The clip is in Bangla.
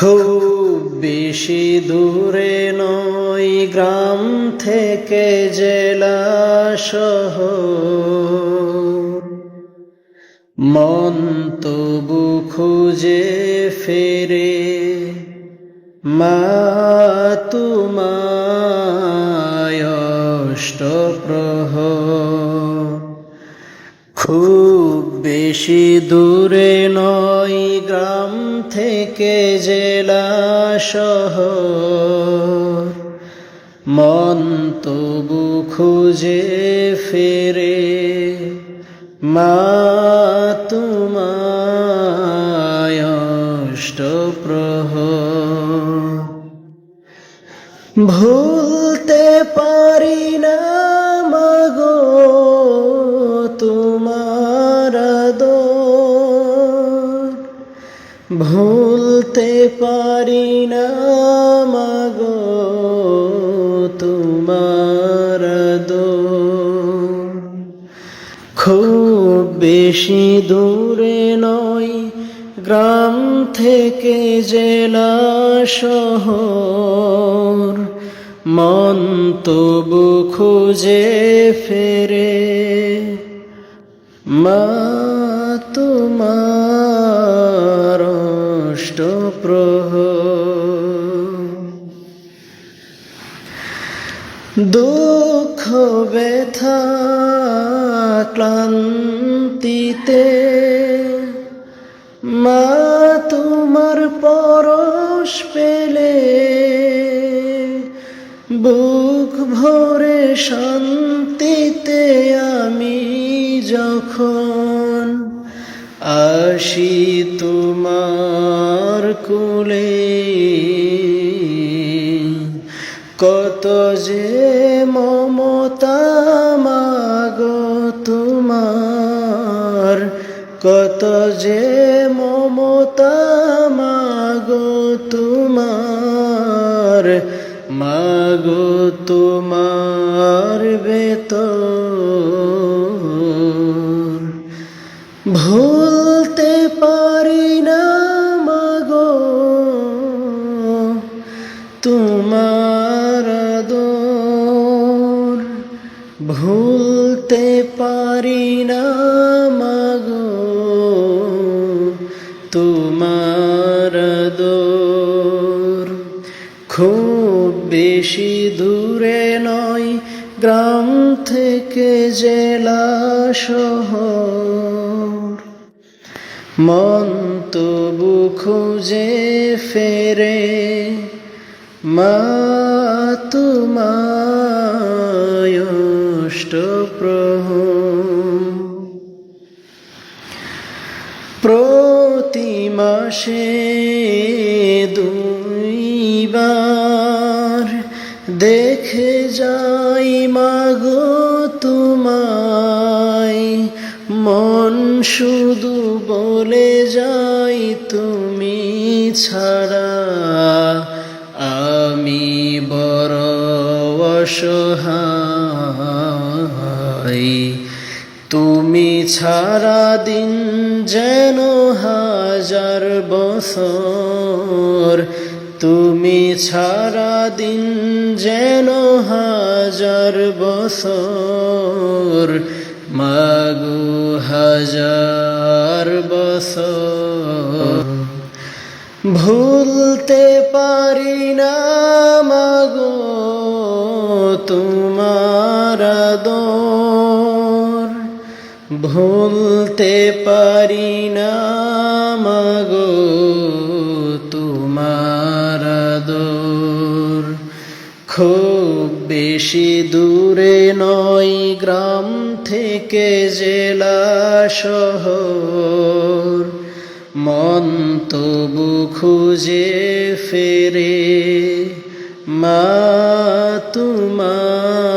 খুব বেশি দূরে নয়, গ্রাম থেকে জেলা শহর। মন তবু খুঁজে ফেরে, মা তোমায় অষ্টপ্রহর খুব বেশি দূরে নয়, গ্রাম থেকে জেলা সহ মন তবু খুঁজে ফেরে। মা তোমায় প্রহ ভুলতে ভুলতে পারি না, মাগো তোমার আদর খুব বেশি দূরে নয় গ্রাম থেকে জেলা শহর। মন তবু খুঁজে ফেরে। মা, তোমার অষ্টপ্রহর দুঃখ ব্যথা ক্লান্তিতে মা তোমার পরশ পেলে বুক ভরে শান্তিতে আমি যখন আসি তোমার কুলে। কত যে মমতা মাগো তোমার, কত যে মমতা মাগো তোমার মাগো তোমার বেতর ভুলতে তোমার আদর ভুলতে পারি না, মাগো। তোমার আদর খুব বেশি দূরে নয়, গ্রাম থেকে জেলা শহর। মন তবু খুঁজে ফেরে মা অষ্টপ্রহর প্রতি মাসে দুইবার দেখে যাই মাগো তোমায়। মন শুধু বলে যাই তুমি ছাড়া। আমি বড় অসহায়। তুমি ছাড়া দিন যেন হাজার বছর। তুমি ছাড়া দিন যেন হাজার বছর। মাগু হাজার বছর। ভুলতে পারি না, মাগো তোমার আদর। ভুলতে পারি না, মাগো তোমার আদর। খুব বেশি দূরে নয় গ্রাম থেকে জেলা শহর। মন তবু খুঁজে ফেরে মা তোমার